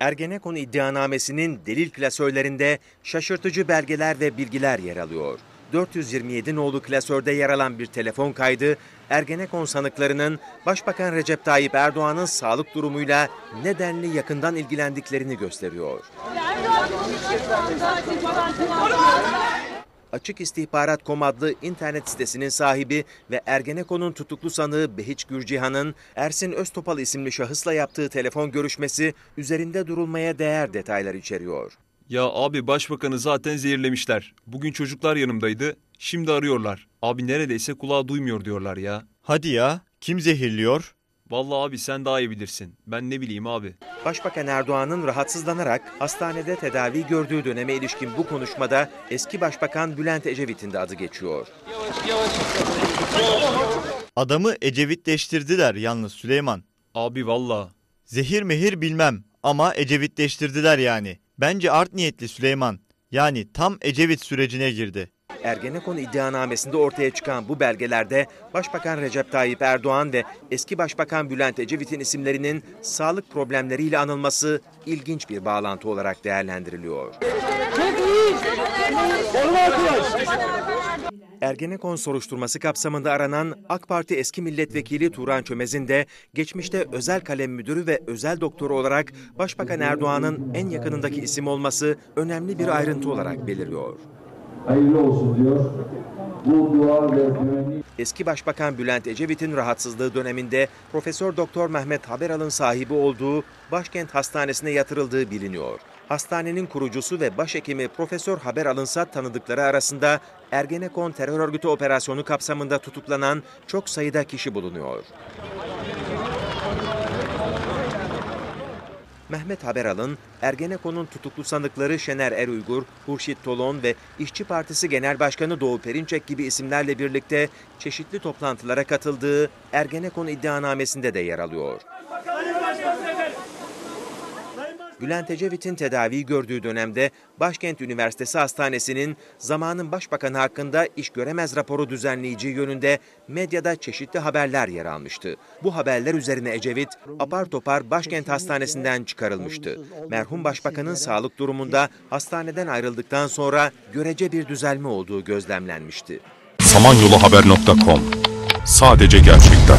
Ergenekon iddianamesinin delil klasörlerinde şaşırtıcı belgeler ve bilgiler yer alıyor. 427 nolu klasörde yer alan bir telefon kaydı, Ergenekon sanıklarının Başbakan Recep Tayyip Erdoğan'ın sağlık durumuyla nedenli yakından ilgilendiklerini gösteriyor. Açık İstihbarat.com adlı internet sitesinin sahibi ve Ergenekon'un tutuklu sanığı Behiç Gürcihan'ın Ersin Öztopal isimli şahısla yaptığı telefon görüşmesi üzerinde durulmaya değer detaylar içeriyor. Ya abi başbakanı zaten zehirlemişler. Bugün çocuklar yanımdaydı. Şimdi arıyorlar. Abi neredeyse kulağı duymuyor diyorlar ya. Hadi ya, kim zehirliyor? Vallahi abi sen daha iyi bilirsin. Ben ne bileyim abi. Başbakan Erdoğan'ın rahatsızlanarak hastanede tedavi gördüğü döneme ilişkin bu konuşmada eski Başbakan Bülent Ecevit'in de adı geçiyor. Adamı Ecevitleştirdiler yalnız Süleyman. Abi valla. Zehir mehir bilmem ama Ecevitleştirdiler yani. Bence art niyetli Süleyman. Yani tam Ecevit sürecine girdi. Ergenekon iddianamesinde ortaya çıkan bu belgelerde Başbakan Recep Tayyip Erdoğan ve eski Başbakan Bülent Ecevit'in isimlerinin sağlık problemleriyle anılması ilginç bir bağlantı olarak değerlendiriliyor. Ergenekon soruşturması kapsamında aranan AK Parti eski milletvekili Turan Çömez'in de geçmişte özel kalem müdürü ve özel doktoru olarak Başbakan Erdoğan'ın en yakınındaki isim olması önemli bir ayrıntı olarak beliriyor. Hayırlı olsun diyor. Bu dua ve güvenlik Eski Başbakan Bülent Ecevit'in rahatsızlığı döneminde Profesör Doktor Mehmet Haberal'ın sahibi olduğu Başkent Hastanesi'ne yatırıldığı biliniyor. Hastanenin kurucusu ve başhekimi Profesör Haberal'ınsa tanıdıkları arasında Ergenekon terör örgütü operasyonu kapsamında tutuklanan çok sayıda kişi bulunuyor. Mehmet Haberal'ın Ergenekon'un tutuklu sanıkları Şener Eruygur, Hurşit Tolon ve İşçi Partisi Genel Başkanı Doğu Perinçek gibi isimlerle birlikte çeşitli toplantılara katıldığı Ergenekon iddianamesinde de yer alıyor. Bülent Ecevit'in tedavi gördüğü dönemde Başkent Üniversitesi Hastanesi'nin zamanın başbakanı hakkında iş göremez raporu düzenleyeceği yönünde medyada çeşitli haberler yer almıştı. Bu haberler üzerine Ecevit apar topar Başkent Hastanesi'nden çıkarılmıştı. Merhum başbakanın sağlık durumunda hastaneden ayrıldıktan sonra görece bir düzelme olduğu gözlemlenmişti. samanyoluhaber.com Sadece gerçekler.